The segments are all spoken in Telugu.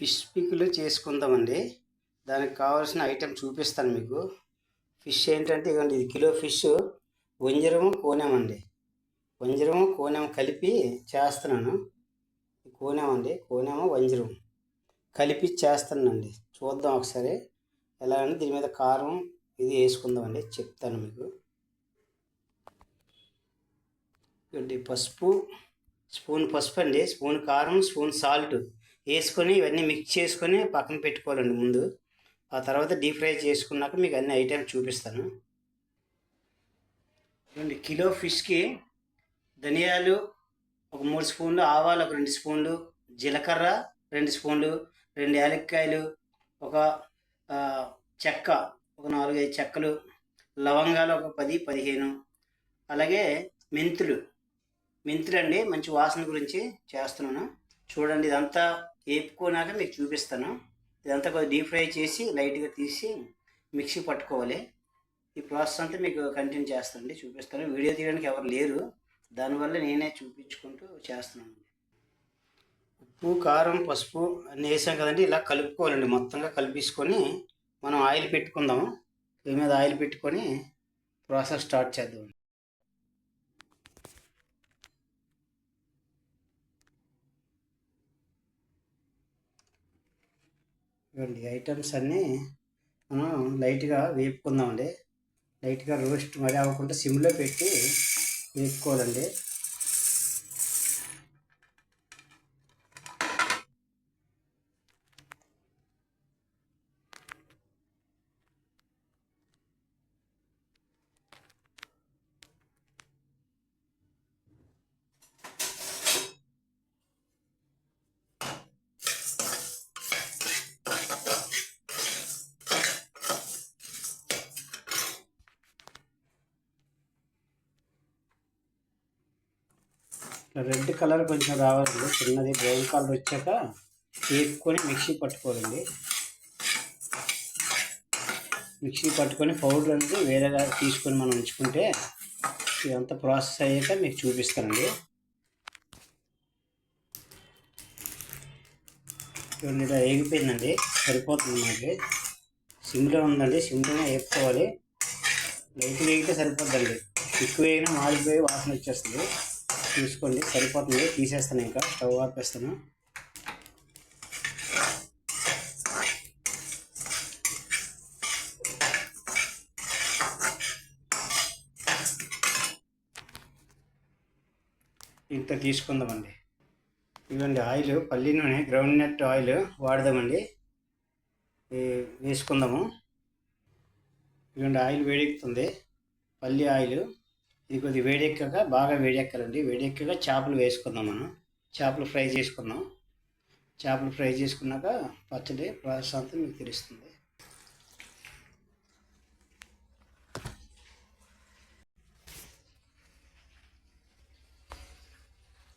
ఫిష్ పిక్లు చేసుకుందామండి. దానికి కావాల్సిన ఐటెం చూపిస్తాను మీకు. ఫిష్ ఏంటంటే ఇదిగోండి ఇది కిలో ఫిష్ వంజరము కోనేమండి అండి. వంజరము కలిపి చేస్తున్నాను. కోనేమండి అండి వంజరం కలిపి చేస్తానండి చూద్దాం ఒకసారి. ఎలా అంటే దీని మీద కారం ఇది వేసుకుందామండి. చెప్తాను మీకు. ఇదిగోండి పసుపు. స్పూన్ పసుపు అండి. స్పూన్ కారం స్పూన్ సాల్ట్. వేసుకొని ఇవన్నీ మిక్స్ చేసుకొని పక్కన పెట్టుకోవాలండి ముందు. ఆ తర్వాత డీప్ ఫ్రై చేసుకున్నాక మీకు అన్ని ఐటమ్స్ చూపిస్తాను. రెండు కిలో ఫిష్కి ధనియాలు ఒక మూడు స్పూన్లు ఆవాలు ఒక రెండు స్పూన్లు జీలకర్ర రెండు స్పూన్లు రెండు యాలక్కాయలు ఒక చెక్క ఒక నాలుగైదు చెక్కలు లవంగాలు ఒక పది పదిహేను. అలాగే మెంతులు. మెంతులు అండి మంచి వాసన గురించి చేస్తున్నాను. చూడండి ఇదంతా వేపుకున్నాక మీకు చూపిస్తాను. ఇదంతా కొద్దిగా డీప్ ఫ్రై చేసి లైట్గా తీసి మిక్సీ పట్టుకోవాలి. ఈ ప్రాసెస్ అంతా మీకు కంటిన్యూ చేస్తానండి చూపిస్తాను. వీడియో తీయడానికి ఎవరు లేరు. దానివల్ల నేనే చూపించుకుంటూ చేస్తున్నాను. ఉప్పు కారం పసుపు అన్నీ వేసాం కదండి ఇలా కలుపుకోవాలండి. మొత్తంగా కలిపేసుకొని మనం ఆయిల్ పెట్టుకుందాము దీని మీద ఆయిల్ పెట్టుకొని ప్రాసెస్ స్టార్ట్ చేద్దాం. ఇవ్వండి ఐటమ్స్ అన్నీ మనం లైట్గా వేపుకుందామండి. లైట్గా రోస్ట్ మరి అవ్వకుండా సిమ్లో పెట్టి వేపుకోవాలండి. రెడ్ కలర్ కొంచెం రావాలండి చిన్నది బ్రౌన్ కలర్ వచ్చాక వేపుకొని మిక్సీ పట్టుకోవాలండి మిక్సీ పట్టుకొని పౌడర్ అనేది వేరేగా తీసుకొని మనం ఉంచుకుంటే ఇదంతా ప్రాసెస్ అయ్యాక మీకు చూపిస్తానండి. చూడండి ఇలా వేగిపోయిందండి. సరిపోతుంది మనకి సిమ్లో ఉందండి. సిమ్లోనే వేపుకోవాలి. లైట్ వేగితే సరిపోద్దండి. ఎక్కువ వేగినా మాడిపోయి వాసన వచ్చేస్తుంది. చూసుకోండి సరిపోతుంది. తీసేస్తాను ఇంకా. స్టవ్ ఆపేస్తాను. ఇంత తీసుకుందామండి. ఇవ్వండి ఆయిల్. పల్లి నూనె గ్రౌండ్ నట్ ఆయిల్ వాడదామండి. వేసుకుందాము. ఇవ్వండి ఆయిల్ వేడెక్కుతుంది. పల్లి ఆయిల్. ఇది కొద్దిగా వేడెక్కాక బాగా వేడెక్కాలండి. వేడెక్కగా చేపలు వేసుకుందాం మనం. చేపలు ఫ్రై చేసుకుందాం చేపలు ఫ్రై చేసుకున్నాక పచ్చడి ప్రాసెస్ అంతా మీకు తెలుస్తుంది.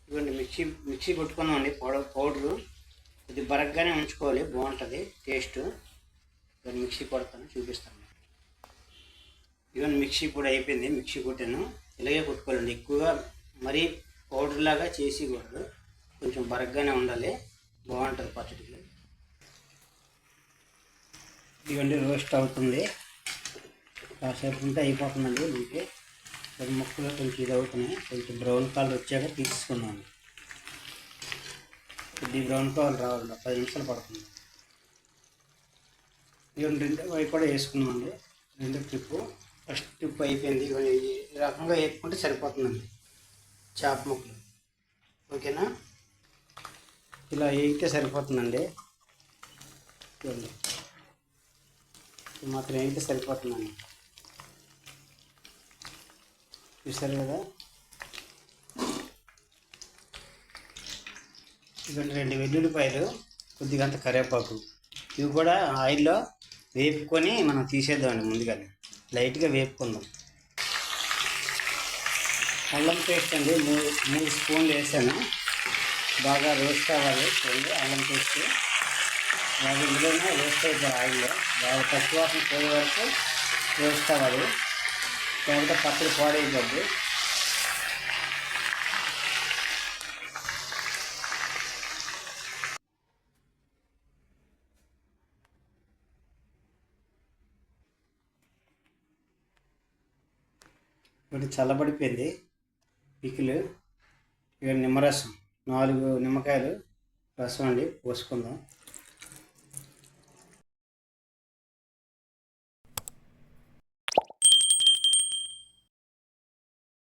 ఇవ్వండి మిక్సీ మిక్సీ కొట్టుకున్నామండి. Powder powder. ఇది బరగ్గానే ఉంచుకోవాలి. బాగుంటుంది. టేస్ట్. ఇవన్నీ మిక్సీ కొడతాను. చూపిస్తాను. ఇవన్నీ మిక్సీ కూడా అయిపోయింది. మిక్సీ కొట్టాను. ఇలాగే కొట్టుకోవాలండి ఎక్కువగా మరీ పౌడర్ లాగా చేసి కూడా కొంచెం బరగ్గానే ఉండాలి. బాగుంటుంది పచ్చడికి ఇవన్నీ రోస్ట్ అవుతుంది. కాసేపు ఉంటే అయిపోతుందండి మనకి రెండు ముక్కలు కొంచెం ఇది అవుతున్నాయి. కొంచెం బ్రౌన్ కలర్ వచ్చాక తీసుకున్నాను కొద్ది బ్రౌన్ కలర్ రావాలి. పది నిమిషాలు పడుతుంది. ఇవన్నీ రెండు అవి కూడా వేసుకున్నామండి రెండు ట్రిప్పు ఫస్ట్ ట్రిప్ అయిపోయింది. ఈ రకంగా వేసుకుంటే సరిపోతుందండి. చేప ముక్కలు. ఓకేనా? ఇలా వేగితే సరిపోతుందండి. ఇది మాత్రం వేగితే సరిపోతుందండి. చూసారు కదా? ఇవ్వండి రెండు వెల్లుల్లిపాయలు కొద్దిగా అంత కరివేపాకు. ఇవి కూడా ఆయిల్లో వేపుకొని మనం తీసేద్దామండి ముందుగానే. లైట్గా వేపుకుందాం. అల్లం పేస్ట్ అండి మూడు మూడు స్పూన్లు వేసాను. బాగా రోస్ట్ అవ్వాలి పోయి అల్లం పేస్ట్. బాగా ఇందులోనే రోస్ట్ అవుతారు ఆయిల్లో బాగా పచ్చివాసన పోయే వరకు రోస్ట్ అవ్వాలి. లేకపోతే పచ్చడి పాడైపోద్ది. ఒకటి చల్లబడిపోయింది. పికిలు ఇక నిమ్మరసం నాలుగు నిమ్మకాయలు రసం అండి పోసుకుందాం.